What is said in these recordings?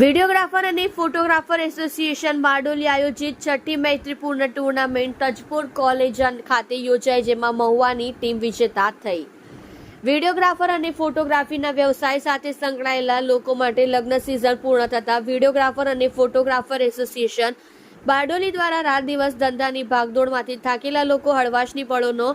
Videographer અને photographer association Bardoli આયોજિત છઠ્ઠી મૈત્રીપૂર્ણ ટુર્નામેન્ટ તજપુર કોલેજ ખાતે યોજાઈ જેમાં મહુવાની ટીમ વિજેતા થઈ. વિડીયોગ્રાફર અને ફોટોગ્રાફીના વ્યવસાય સાથે સંકળાયેલા લોકો માટે લગ્ન સિઝન પૂર્ણ થતાં વિડીયોગ્રાફર અને ફોટોગ્રાફર એસોસિએશન બારડોલી દ્વારા રાત દિવસ ધંધાની ભાગદોડમાંથી થાકેલા લોકો હળવાશની પળોનો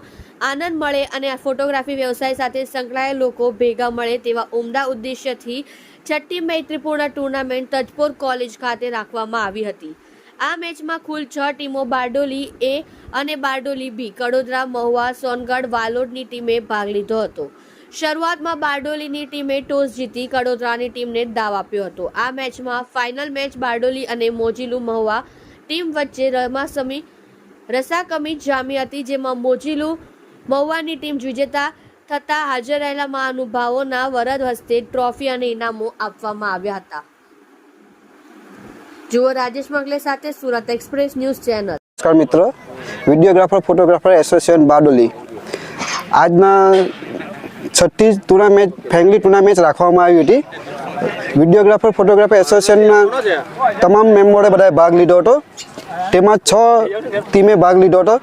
આનંદ મળે અને ફોટોગ્રાફી વ્યવસાય સાથે સંકળાયેલા લોકો ભેગા મળે તેવા ઉમદા ઉદ્દેશ્યથી છઠ્ઠી મૈત્રીપૂર્ણ ટુર્નામેન્ટ તજપોર કોલેજ ખાતે રાખવામાં આવી હતી. આ મેચમાં કુલ છ ટીમો બારડોલી એ અને બારડોલી બી, કડોદરા, મહુવા, સોનગઢ, વાલોડની ટીમે ભાગ લીધો હતો. શરૂઆતમાં બારડોલીની ટીમે ટોસ જીતી કડોદરાની ટીમને દાવ આપ્યો હતો. આ મેચમાં ફાઇનલ મેચ બારડોલી અને મોજીલુ મહુવા ટીમ વચ્ચે રમાસમી રસાકમી જામી હતી, જેમાં મોજીલુ મહુવાની ટીમ વિજેતા થતાં હાજર રહેલા મહાનુભાવોના વરદ હસ્તે ટ્રોફી અને ઇનામો આપવામાં આવ્યા હતા. જુઓ રાજેશ મંગલે સાથે સુરત એક્સપ્રેસ ન્યૂઝ ચેનલ. નમસ્કાર મિત્રો. Videographer, photographer association Bardoli. આજના છઠ્ઠી ટુર્નામેન્ટ, ફેંગલી ટુર્નામેન્ટ રાખવામાં આવી હતી. વિડીયોગ્રાફર, ફોટોગ્રાફર એસોસિએશનના તમામ મેમ્બરોએ બધાએ ભાગ લીધો હતો. તેમાં છ ટીમે ભાગ લીધો હતો.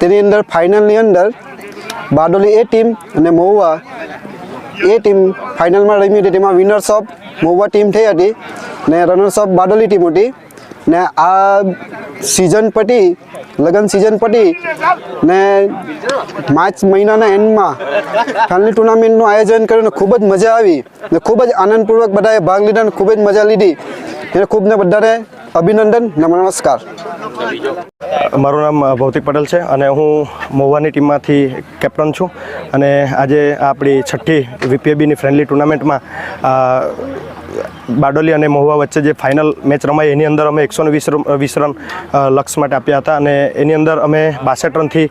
તેની અંદર ફાઇનલની અંદર બારડોલી એ ટીમ અને મહુવા એ ટીમ ફાઇનલમાં રમી હતી. તેમાં વિનર્સ ઓફ મહુવા ટીમ થઈ હતી ને રનર્સ ઓફ બારડોલી ટીમ હતી. ને આ સિઝન પટી, લગન સિઝન પટી ને માર્ચ મહિનાના એન્ડમાં ફાઇનલ ટુર્નામેન્ટનું આયોજન કર્યું ને ખૂબ જ મજા આવી ને ખૂબ જ આનંદપૂર્વક બધાએ ભાગ લીધા ને ખૂબ જ મજા લીધી. એને ખૂબ ને બધાને અભિનંદન નમસ્કાર. મારું નામ ભૌતિક પટેલ છે અને હું મહુવાની ટીમમાંથી કેપ્ટન છું અને આજે આપણી છઠ્ઠી વીપીએબીની ફ્રેન્ડલી ટુર્નામેન્ટમાં બારડોલી અને મહુવા વચ્ચે જે ફાઇનલ મેચ રમાઈ એની અંદર અમે એકસો વીસ વીસ રન અ, લક્ષ્ય માટે આપ્યા હતા અને એની અંદર અમે બાસઠ રનથી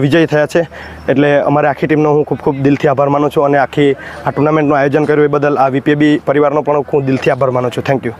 વિજય થયા છે. એટલે અમારે આખી ટીમનો હું ખૂબ ખૂબ દિલથી આભાર માનું છું અને આખી આ ટુર્નામેન્ટનું આયોજન કર્યું એ બદલ આ વીપીએબી પરિવારનો પણ હું દિલથી આભાર માનું છું. Thank you